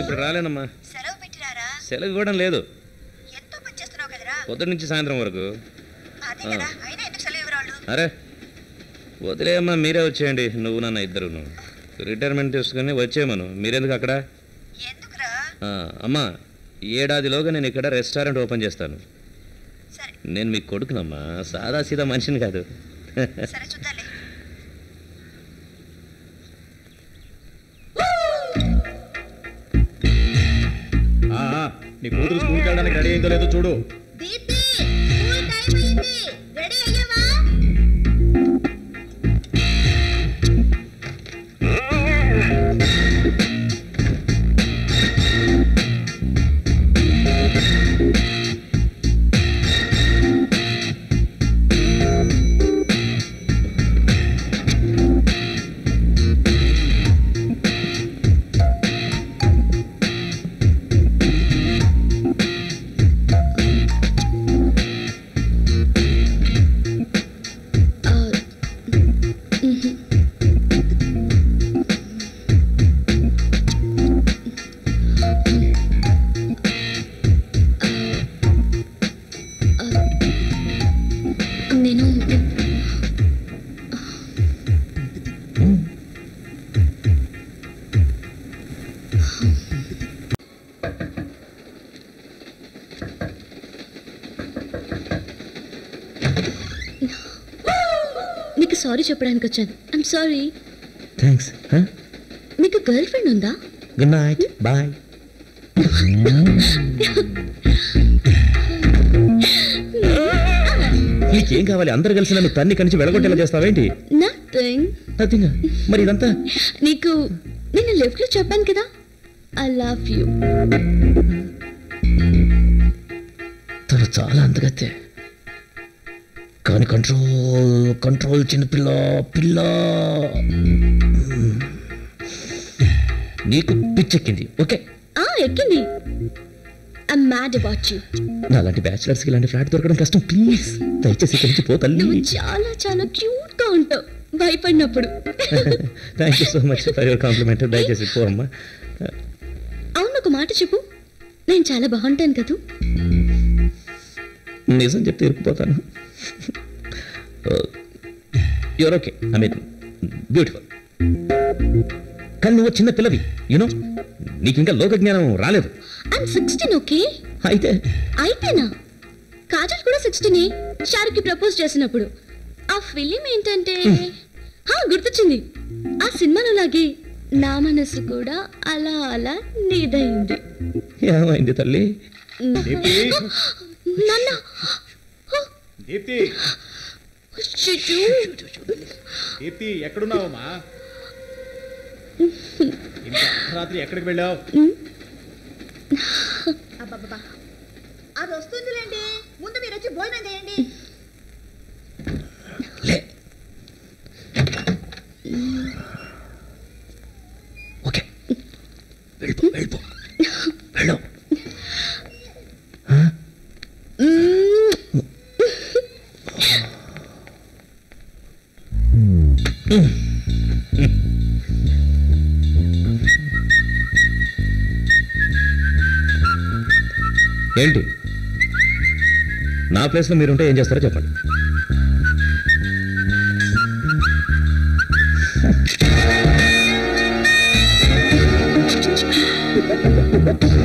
ఇప్పుడు రాలేనమ్మా. సెలవు పెట్టిరారా సెలవు ఇవ్వడం లేదు. ఎంతో పని చేస్తున్నావు కదరా. పొద్దున్న నుంచి సాయంత్రం వరకు. అదే కదా అయినా ఎందుకు సెలవు ఇవ్వరాళ్ళు? అరే వదిలేయమ్మా మీరే వచ్చేయండి. నువ్వు నాన్న ఇద్దరు. రిటైర్మెంట్ తీసుకుని వచ్చేయమను మీరెందుకు అక్కడ? అమ్మా ఏడాదిలోగా నేను ఇక్కడ రెస్టారెంట్ ఓపెన్ చేస్తాను. నేను మీ కొడుకునమ్మా. సాదా సీదా మనిషిని కాదు. నీ కూతురు స్కూల్కి వెళ్ళడానికి రెడీ అయిందో లేదో చూడు. నేను నీకు సారీ చెప్పడానికి వచ్చాను. ఐమ్ సారీ థ్యాంక్స్ నీకు గర్ల్ ఫ్రెండ్ ఉందా? గుడ్ నైట్ బాయ్ నీకేం కావాలి? అందరు కలిసి నన్ను తన్ని కనిచి వెళ్ళగొట్టేలా చేస్తావేంటి నథింగ్ నథింగ్. మరి ఇదంతా? నీకు నేను లెఫ్ట్లో చెప్పాను కదా. ఐ లవ్ యూ తను చాలా అందగత్తే. కానీ కంట్రోల్ కంట్రోల్ చిన్నపిల్ల పిల్ల నీకు పిచ్చెక్కింది. ఓకే? ఆ ఎక్కింది ఐ మ్యాడ్ అబౌట్ యూ నాలాంటి బ్యాచిలర్స్కి ఇలాంటి ఫ్లాట్ దొరకడం కష్టం ప్లీజ్. దయచేసి ఇక్కడి నుంచి పో తల్లి. నువ్వు చాలా చాలా క్యూట్గా ఉంటావు. భయపడినప్పుడు. Thank you so much for your compliment దయచేసి పో అమ్మా. అవును ఒక మాట చెప్పు. నేను చాలా బాగుంటాను కదూ? నిజం చెప్తే ఇరుక్కుపోతాను. Your okay I mean beautiful కానీ నువ్వు చిన్న పిల్లవి యూనో నీకు ఇంకా లోక జ్ఞానం రాలేదు. ఐమ్ సిక్స్టీన్ ఓకే అయితే? అయితేనా? కాజల్ కూడా సిక్స్టీనే షారుఖ్కి ప్రపోజ్ చేసినప్పుడు. ఆ ఫిలిం ఏంటంటే హా గుర్తొచ్చింది. ఆ సినిమాలో లాగే నా మనసు కూడా అలా అలా నీదైంది. ఏమైంది తల్లి? నాన్న. దీప్తి ఎక్కడున్నావమ్మా? రాత్రి ఎక్కడికి వెళ్ళావు? అబ్బబ్బా అది వస్తుందిలేండి. ముందు మీరు వచ్చి భోజనం చేయండి. ఓకే. వెళ్ళిపో వెళ్ళిపో. వెళ్ళు ఏంటి? నా ప్లేస్లో మీరుంటే ఏం చేస్తారో చెప్పండి.